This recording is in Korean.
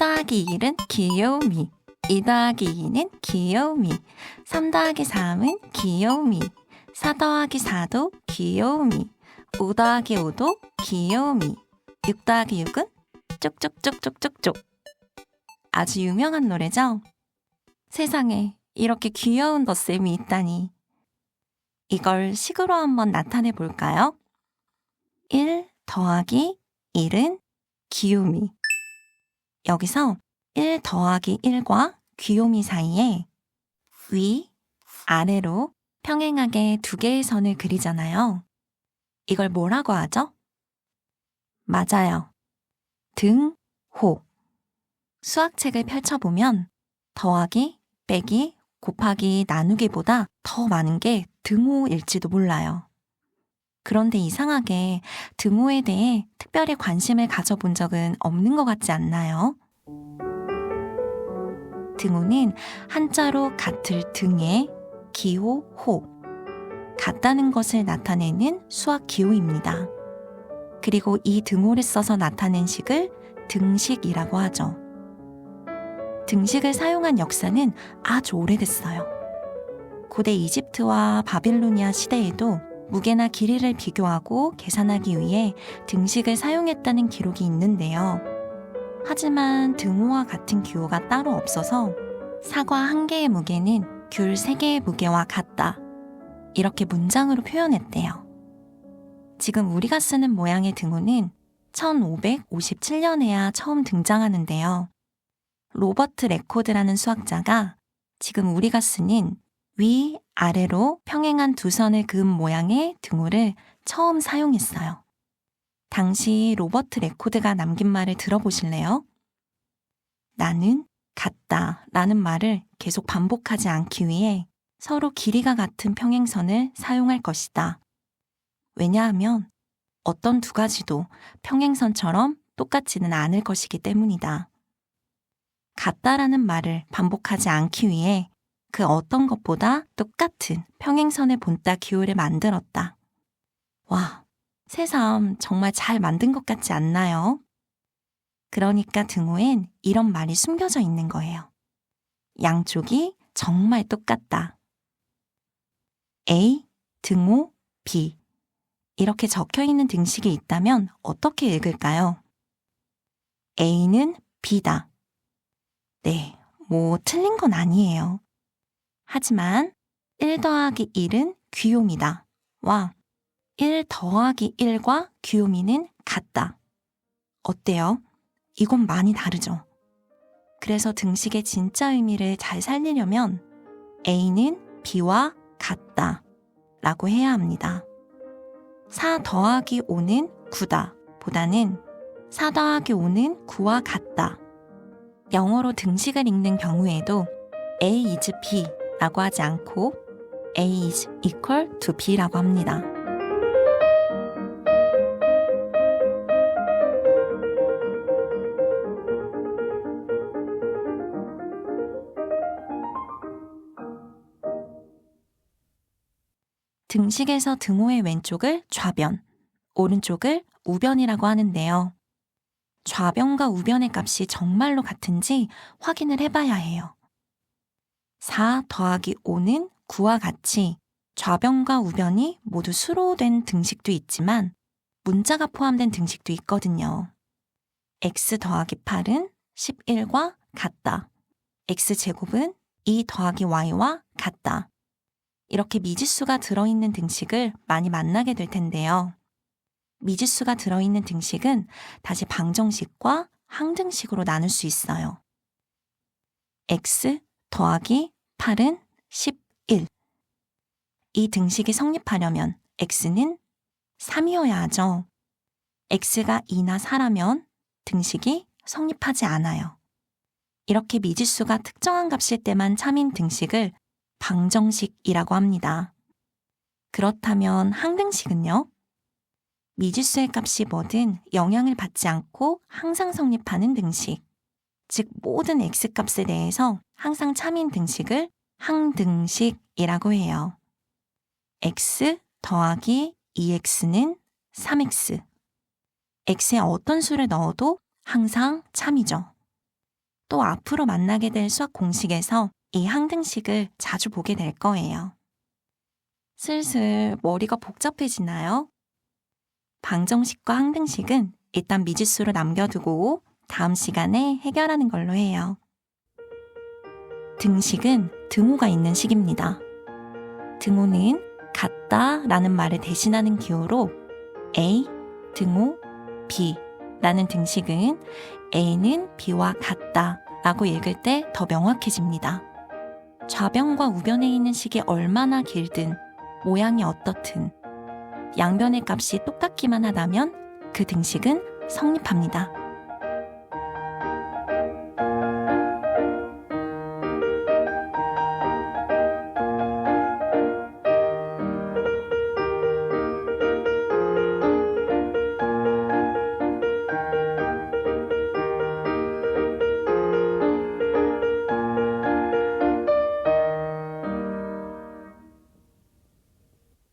더하기 1은 귀요미. 2 더하기 2는 귀요미. 3 더하기 3은 귀요미. 4 더하기 4도 귀요미. 5 더하기 5도 귀요미. 6 더하기 6은 쪽쪽쪽쪽쪽쪽. 아주 유명한 노래죠? 세상에 이렇게 귀여운 덧셈이 있다니. 이걸 식으로 한번 나타내 볼까요? 1 더하기 1은 귀요미. 여기서 1 더하기 1과 귀요미 사이에 위, 아래로 평행하게 두 개의 선을 그리잖아요. 이걸 뭐라고 하죠? 맞아요. 등, 호. 수학책을 펼쳐보면 더하기, 빼기, 곱하기, 나누기보다 더 많은 게 등호일지도 몰라요. 그런데 이상하게 등호에 대해 특별히 관심을 가져본 적은 없는 것 같지 않나요? 등호는 한자로 같을 등에 기호, 호. 같다는 것을 나타내는 수학 기호입니다. 그리고 이 등호를 써서 나타낸 식을 등식이라고 하죠. 등식을 사용한 역사는 아주 오래됐어요. 고대 이집트와 바빌로니아 시대에도 무게나 길이를 비교하고 계산하기 위해 등식을 사용했다는 기록이 있는데요. 하지만 등호와 같은 기호가 따로 없어서 사과 한 개의 무게는 귤 세 개의 무게와 같다. 이렇게 문장으로 표현했대요. 지금 우리가 쓰는 모양의 등호는 1557년에야 처음 등장하는데요. 로버트 레코드라는 수학자가 지금 우리가 쓰는 위, 아래로 평행한 두 선을 그은 모양의 등호를 처음 사용했어요. 당시 로버트 레코드가 남긴 말을 들어보실래요? 나는 같다 라는 말을 계속 반복하지 않기 위해 서로 길이가 같은 평행선을 사용할 것이다. 왜냐하면 어떤 두 가지도 평행선처럼 똑같지는 않을 것이기 때문이다. 같다라는 말을 반복하지 않기 위해 그 어떤 것보다 똑같은 평행선의 본따 기호를 만들었다. 와, 새삼 정말 잘 만든 것 같지 않나요? 그러니까 등호엔 이런 말이 숨겨져 있는 거예요. 양쪽이 정말 똑같다. A, 등호, B. 이렇게 적혀 있는 등식이 있다면 어떻게 읽을까요? A는 B다. 네, 뭐 틀린 건 아니에요. 하지만 1 더하기 1은 귀요미다. 와, 1 더하기 1과 귀요미는 같다. 어때요? 이건 많이 다르죠. 그래서 등식의 진짜 의미를 잘 살리려면 A는 B와 같다 라고 해야 합니다. 4 더하기 5는 9다 보다는 4 더하기 5는 9와 같다. 영어로 등식을 읽는 경우에도 A is B 라고 하지 않고 A is equal to B라고 합니다. 등식에서 등호의 왼쪽을 좌변, 오른쪽을 우변이라고 하는데요. 좌변과 우변의 값이 정말로 같은지 확인을 해봐야 해요. 4 더하기 5는 9와 같이 좌변과 우변이 모두 수로 된 등식도 있지만 문자가 포함된 등식도 있거든요. x 더하기 8은 11과 같다. x제곱은 2 더하기 y와 같다. 이렇게 미지수가 들어있는 등식을 많이 만나게 될 텐데요. 미지수가 들어있는 등식은 다시 방정식과 항등식으로 나눌 수 있어요. x 더하기 8은 11. 이 등식이 성립하려면 x는 3이어야 하죠. x가 2나 4라면 등식이 성립하지 않아요. 이렇게 미지수가 특정한 값일 때만 참인 등식을 방정식이라고 합니다. 그렇다면 항등식은요? 미지수의 값이 뭐든 영향을 받지 않고 항상 성립하는 등식. 즉, 모든 x값에 대해서 항상 참인 등식을 항등식이라고 해요. x 더하기 2x는 3x. x에 어떤 수를 넣어도 항상 참이죠. 또 앞으로 만나게 될 수학 공식에서 이 항등식을 자주 보게 될 거예요. 슬슬 머리가 복잡해지나요? 방정식과 항등식은 일단 미지수로 남겨두고 다음 시간에 해결하는 걸로 해요. 등식은 등호가 있는 식입니다. 등호는 같다 라는 말을 대신하는 기호로 A, 등호, B 라는 등식은 A는 B와 같다 라고 읽을 때 더 명확해집니다. 좌변과 우변에 있는 식이 얼마나 길든 모양이 어떻든 양변의 값이 똑같기만 하다면 그 등식은 성립합니다.